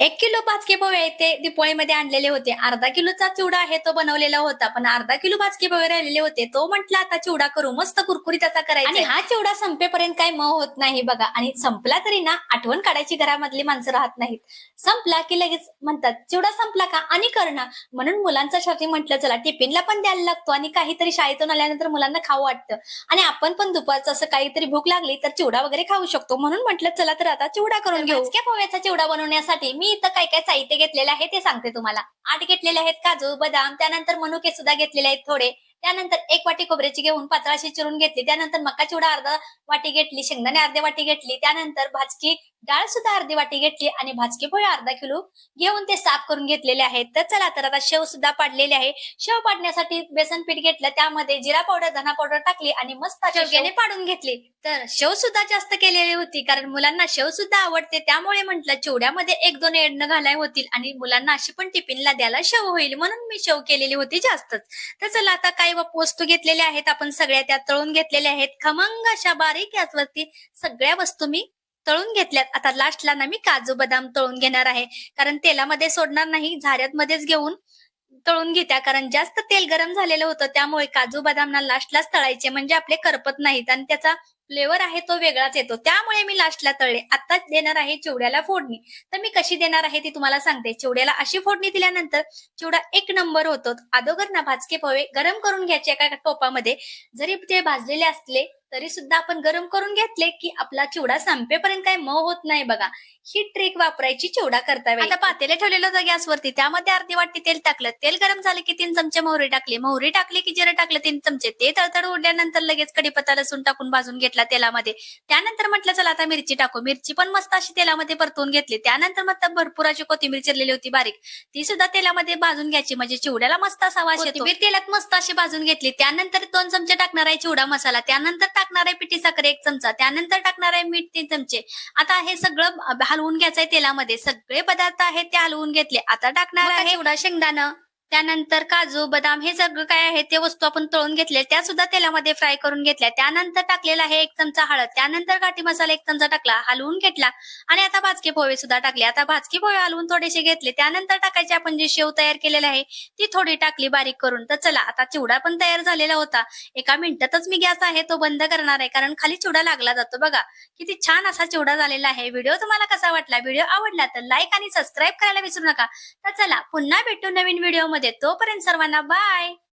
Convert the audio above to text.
एक किलो भाजके पोहे ते दिपोळीमध्ये आणलेले होते. अर्धा किलोचा चिवडा आहे तो बनवलेला होता. पण अर्धा किलो भाजके पोहे राहिलेले होते. तो म्हटला आता चिवडा करू. मस्त कुरकुरीत त्याचा करायचा. आणि हा चिवडा संपेपर्यंत काही म होत नाही बघा. आणि संपला तरी ना आठवण काढायची घरामधली माणसं राहत नाहीत. संपला की लगेच म्हणतात चिवडा संपला का? आणि कर ना. म्हणून मुलांच्या साठी म्हटलं चला टिफिनला पण द्यायला लागतो. आणि काहीतरी शाळेतून आल्यानंतर मुलांना खाऊ वाटतं. आणि आपण पण दुपारचं असं काहीतरी भूक लागली तर चिवडा वगैरे खाऊ शकतो. म्हणून म्हटलं चला तर आता चिवडा करून घेऊ. भाजक्या पोह्याचा चिवडा बनवण्यासाठी मी इथं काय काय साहित्य घेतलेलं आहे ते सांगते तुम्हाला. आठ घेतलेले आहेत काजू बदाम त्यानंतर मनुके सुद्धा घेतलेले आहेत थोडे. त्यानंतर एक वाटी खोबऱ्याची घेऊन पातळाशी चिरून घेतली. त्यानंतर मका चिवडा अर्धा वाटी घेतली शेंगदाणे अर्धी वाटी घेतली. त्यानंतर भाजकी डाळ सुद्धा अर्धी वाटी घेतली आणि भाजकी पोहे अर्धा किलो घेऊन ते साफ करून घेतलेले आहेत. तर चला तर आता शेव सुद्धा पाडलेले आहे. शेव पाडण्यासाठी बेसन पीठ घेतलं त्यामध्ये जिरा पावडर धना पावडर टाकली आणि मस्त शेवग्याने पाडून घेतली. तर शेव सुद्धा जास्त केलेली होती कारण मुलांना शेव सुद्धा आवडते. त्यामुळे म्हटलं चिवड्यामध्ये एक दोन एडणं घालाय होतील आणि मुलांना अशी पण टिफिनला द्यायला शेव होईल. म्हणून मी शेव केलेली होती जास्तच. तर चला आता काही वस्तू घेतलेल्या आहेत. आपण सगळ्या त्या तळून घेतलेल्या आहेत. खमंग अशा बारीक याचवरती सगळ्या वस्तू मी तळून घेतल्यात. आता लास्टला ना मी काजू बदाम तळून घेणार आहे. कारण तेलामध्ये सोडणार नाही झाऱ्यात मध्येच घेऊन तळून घेत्या. कारण जास्त तेल गरम झालेलं होतं त्यामुळे काजू बदामना लास्टलाच तळायचे. म्हणजे आपले करपत नाहीत आणि त्याचा फ्लेवर आहे तो वेगळाच येतो. त्यामुळे मी लास्टला तळले. आता देणार आहे चिवड्याला फोडणी. तर मी कशी देणार आहे ती तुम्हाला सांगते. चिवड्याला अशी फोडणी दिल्यानंतर चिवडा एक नंबर होतो. अगोदर ना भाजके पोहे गरम करून घ्यायचे एका टोपामध्ये. जरी ते भाजलेले असले तरी सुद्धा आपण गरम करून घेतले की आपला चिवडा संपेपर्यंत काय मऊ होत नाही बघा. ही ट्रिक वापरायची चिवडा करता. आता पातेले ठेवलेलं होतं गॅसवरती. त्यामध्ये अर्धी वाटी तेल टाकलं. तेल गरम झाले की तीन चमचे मोहरी टाकली. मोहरी टाकली की जिरं टाकलं तीन चमचे. ते तळतळ उडल्यानंतर लगेच कडीपत्ता लसूण टाकून भाजून घेतला तेलामध्ये. त्यानंतर म्हटलं चला आता मिरची टाकू. मिरची पण मस्त अशी तेलामध्ये परतून घेतली. त्यानंतर मग भरपूर अशी कोथिंबीर चिरलेली होती बारीक. ती सुद्धा तेलामध्ये भाजून घ्यायची. म्हणजे चिवड्याला मस्त असा वास येतो. कोथिंबीर तेलात मस्त अशी भाजून घेतली. त्यानंतर दोन चमचे टाकणार आहे चिवडा मसाला. त्यानंतर टाकणार आहे पिठी साखर एक चमचा त्यानंतर टाकणार आहे मीठ तीन चमचे. आता हे सगळं हलवून घ्यायचंय तेलामध्ये. सगळे पदार्थ आहेत ते हलवून घेतले. आता टाकणार आहे चिवडा शेंगदाणं. त्यानंतर काजू बदाम हे सगळं काय आहे ते वस्तू आपण तळून घेतले त्या सुद्धा तेलामध्ये फ्राय करून घेतल्या. त्यानंतर टाकलेला आहे एक चमचा हळद. त्यानंतर घाटी मसाला एक चमचा टाकला हलवून घेतला. आणि आता भाजके पोहे सुद्धा टाकले. आता भाजके पोहे हलवून थोडेसे घेतले. त्यानंतर टाकायचे आपण जी शेव तयार केलेले आहे ती थोडी टाकली बारीक करून. तर चला आता चिवडा पण तयार झालेला होता. एका मिनिटातच मी गॅस आहे तो बंद करणार आहे. कारण खाली चिवडा लागला जातो बघा. किती छान असा चिवडा झालेला आहे. व्हिडिओ तुम्हाला कसा वाटला? व्हिडिओ आवडला तर लाईक आणि सबस्क्राईब करायला विसरू नका. तर चला पुन्हा भेटू नवीन व्हिडिओ मध्ये तोपर्यंत सर्वांना बाय